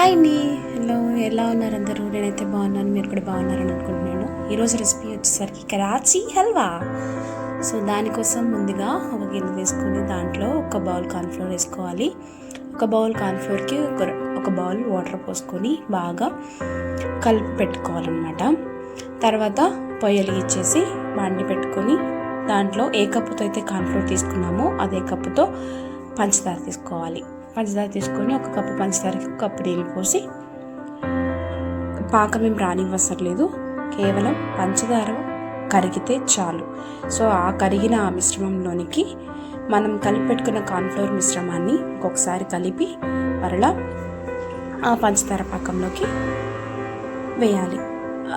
Hi అండి. Hello ఎలా ఉన్నారు అందరూ? నేనైతే బాగున్నాను మీరు కూడా బాగున్నారని అనుకుంటున్నాను. ఈరోజు రెసిపీ వచ్చేసరికి కరాచీ హల్వా. సో దానికోసం ముందుగా ఒక గిన్నె తీసుకుని దాంట్లో ఒక బౌల్ కార్న్ఫ్లోర్ వేసుకోవాలి. ఒక బౌల్ కార్న్ఫ్లోర్కి ఒక ఒక బౌల్ వాటర్ పోసుకొని బాగా కలిపి పెట్టుకోవాలన్నమాట. తర్వాత పొయ్యలు ఇచ్చేసి వండి పెట్టుకొని దాంట్లో ఏ కప్పుతో అయితే కార్న్ఫ్లోర్ తీసుకున్నామో అదే కప్పుతో పంచదార తీసుకోవాలి. పంచదార తీసుకొని ఒక కప్పు పంచదారకి ఒక కప్పు నీళ్ళు పోసి పాకం ఏం రానివ్వసర్లేదు. కేవలం పంచదార కరిగితే చాలు. సో ఆ కరిగిన ఆ మిశ్రమంలోనికి మనం కలిపి పెట్టుకున్న కార్న్ఫ్లోర్ మిశ్రమాన్ని ఒక్కొక్కసారి కలిపి మరలా ఆ పంచదార పాకంలోకి వేయాలి.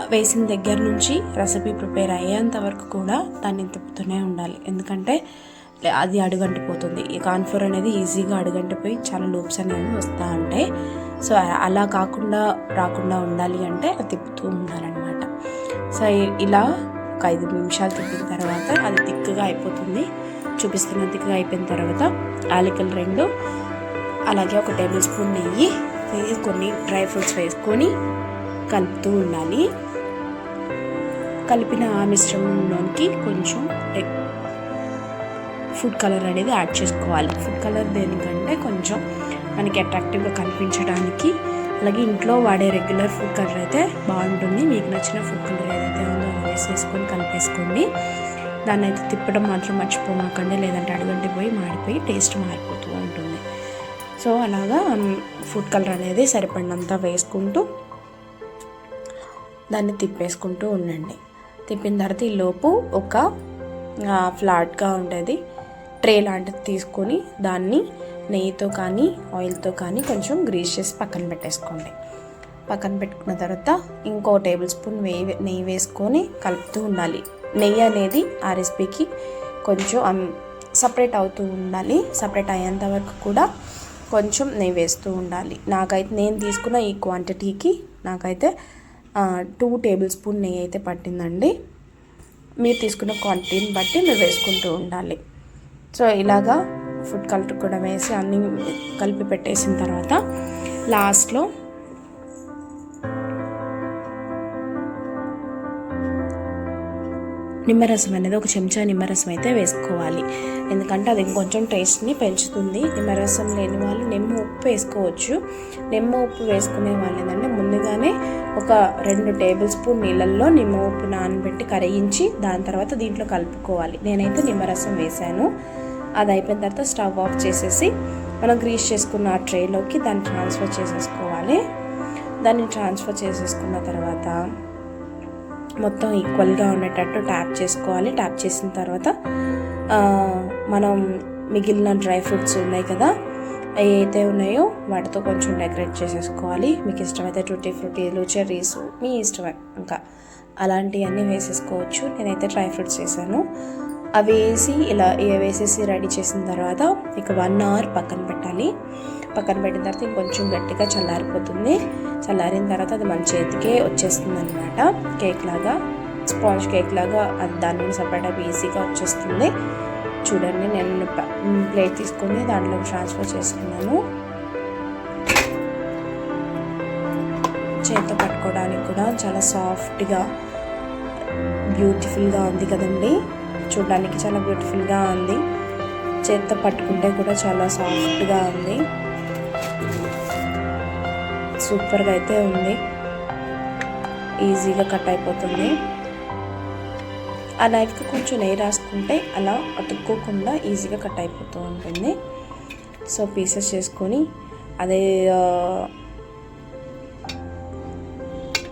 వేసిన దగ్గర నుంచి రెసిపీ ప్రిపేర్ అయ్యేంత వరకు కూడా దాన్ని తిప్పుతూనే ఉండాలి. ఎందుకంటే అది అడుగంటిపోతుంది. ఈ కాన్ఫ్లోర్ అనేది ఈజీగా అడుగంటిపోయి చాలా లూప్స్ అనేవి వస్తూ ఉంటాయి. సో అలా కాకుండా రాకుండా ఉండాలి అంటే అది తిప్పుతూ ఉండాలన్నమాట. సో ఇలా ఒక ఐదు నిమిషాలు తిప్పిన తర్వాత అది తిక్కుగా అయిపోతుంది. చూపిస్తున్న తిక్కుగా అయిపోయిన తర్వాత యాలకులు రెండు అలాగే ఒక టేబుల్ స్పూన్ నెయ్యి కొన్ని డ్రై ఫ్రూట్స్ వేసుకొని కలుపుతూ ఉండాలి. కలిపిన ఆ మిశ్రమంలోనికి కొంచెం ఫుడ్ కలర్ అనేది యాడ్ చేసుకోవాలి. ఫుడ్ కలర్ దేనికంటే కొంచెం మనకి అట్రాక్టివ్గా కనిపించడానికి. అలాగే ఇంట్లో వాడే రెగ్యులర్ ఫుడ్ కలర్ అయితే బాగుంటుంది. మీకు నచ్చిన ఫుడ్ కలర్ ఏదైతే ఉందో అది వేసేసుకొని కలిపేసుకోండి. దాన్ని అయితే తిప్పడం మాత్రం మర్చిపోమాకండి. లేదంటే అడుగంటి పోయి మాడిపోయి టేస్ట్ మారిపోతూ ఉంటుంది. సో అలాగా ఫుడ్ కలర్ అనేది సరిపడినంత వేసుకుంటూ దాన్ని తిప్పేసుకుంటూ ఉండండి. తిప్పిన తర్వాత ఈ లోపు ఒక ఫ్లాట్గా ఉండేది. ట్రే లాంటిది తీసుకొని దాన్ని నెయ్యితో కానీ ఆయిల్తో కానీ కొంచెం గ్రీస్ చేసి పక్కన పెట్టేసుకోండి. పక్కన పెట్టుకున్న తర్వాత ఇంకో టేబుల్ స్పూన్ నెయ్యి నెయ్యి వేసుకొని కలుపుతూ ఉండాలి. నెయ్యి అనేది ఆ రెసిపీకి కొంచెం సపరేట్ అవుతూ ఉండాలి. సపరేట్ అయ్యేంత వరకు కూడా కొంచెం నెయ్యి వేస్తూ ఉండాలి. నాకైతే నేను తీసుకున్న ఈ క్వాంటిటీకి నాకైతే టూ టేబుల్ స్పూన్ నెయ్యి అయితే పట్టిందండి. మీరు తీసుకున్న క్వాంటిటీని బట్టి మీరు వేసుకుంటూ ఉండాలి. సో ఇలాగా ఫుడ్ కలర్ కూడా వేసి అన్నీ కలిపి పెట్టేసిన తర్వాత లాస్ట్లో నిమ్మరసం అనేది ఒక చెంచా నిమ్మరసం అయితే వేసుకోవాలి. ఎందుకంటే అది ఇంకొంచెం టేస్ట్ని పెంచుతుంది. నిమ్మరసం లేని వాళ్ళు నిమ్మ ఉప్పు వేసుకోవచ్చు. నిమ్మ ఉప్పు వేసుకునే వాళ్ళు ఏంటంటే ముందుగానే ఒక రెండు టేబుల్ స్పూన్ నీళ్ళల్లో నిమ్మ ఉప్పు నానబెట్టి కరిగించి దాని తర్వాత దీంట్లో కలుపుకోవాలి. నేనైతే నిమ్మరసం వేశాను. అది అయిపోయిన తర్వాత స్టవ్ ఆఫ్ చేసేసి మనం గ్రీస్ చేసుకున్న ఆ ట్రేలోకి దాన్ని ట్రాన్స్ఫర్ చేసేసుకోవాలి. దాన్ని ట్రాన్స్ఫర్ చేసేసుకున్న తర్వాత మొత్తం ఈక్వల్గా ఉండేటట్టు ట్యాప్ చేసుకోవాలి. ట్యాప్ చేసిన తర్వాత మనం మిగిలిన డ్రై ఫ్రూట్స్ ఉన్నాయి కదా ఏవైతే ఉన్నాయో వాటితో కొంచెం డెకరేట్ చేసేసుకోవాలి. మీకు ఇష్టమైతే టూటీ ఫ్రూటీలు చెర్రీస్ మీ ఇష్టమే ఇంకా అలాంటివన్నీ వేసేసుకోవచ్చు. నేనైతే డ్రై ఫ్రూట్స్ వేసాను. అవి వేసి ఇలా వేసేసి రెడీ చేసిన తర్వాత ఇక వన్ అవర్ పక్కన పెట్టాలి. పక్కన పెట్టిన తర్వాత ఇంకొంచెం గట్టిగా చల్లారిపోతుంది. చల్లారిన తర్వాత అది మన చేతికే వచ్చేస్తుంది అనమాట కేక్ లాగా స్పాంజ్ కేక్ లాగా అది దాని నుండి సపరేట్గా ఈజీగా వచ్చేస్తుంది. చూడండి నేను ప్లేట్ తీసుకొని దాంట్లో ట్రాన్స్ఫర్ చేసుకున్నాను. చేతితో పట్టుకోవడానికి కూడా చాలా సాఫ్ట్గా బ్యూటిఫుల్గా ఉంది కదండి. చూడడానికి చాలా బ్యూటిఫుల్గా ఉంది. చేతితో పట్టుకుంటే కూడా చాలా సాఫ్ట్గా ఉంది. సూపర్గా అయితే ఉంది. ఈజీగా కట్ అయిపోతుంది. ఆ నైఫ్కి కొంచెం నెయ్యి రాసుకుంటే అలా అతుక్కోకుండా ఈజీగా కట్ అయిపోతూ ఉంటుంది. సో పీసెస్ చేసుకొని అదే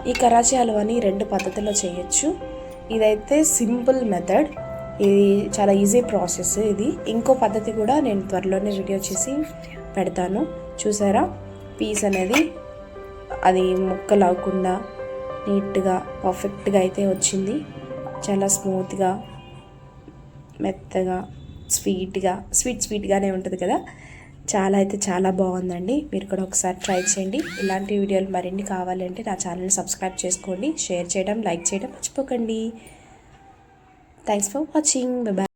ఈ కరాచీ హల్వాని రెండు పద్ధతిలో చేయొచ్చు. ఇదైతే సింపుల్ మెథడ్. ఇది చాలా ఈజీ ప్రాసెస్ ఇది. ఇంకో పద్ధతి కూడా నేను త్వరలోనే వీడియో చేసి పెడతాను. చూసారా? పీస్ అనేది అది ముక్కలు నీట్గా పర్ఫెక్ట్గా అయితే వచ్చింది. చాలా స్మూత్గా మెత్తగా స్వీట్గా స్వీట్ స్వీట్గానే ఉంటుంది కదా? చాలా అయితే చాలా బాగుందండి. మీరు కూడా ఒకసారి ట్రై చేయండి. ఇలాంటి వీడియోలు మరిన్ని కావాలంటే నా ఛానల్ని సబ్స్క్రైబ్ చేసుకోండి. షేర్ చేయడం లైక్ చేయడం మర్చిపోకండి. Thanks for watching. బాయ్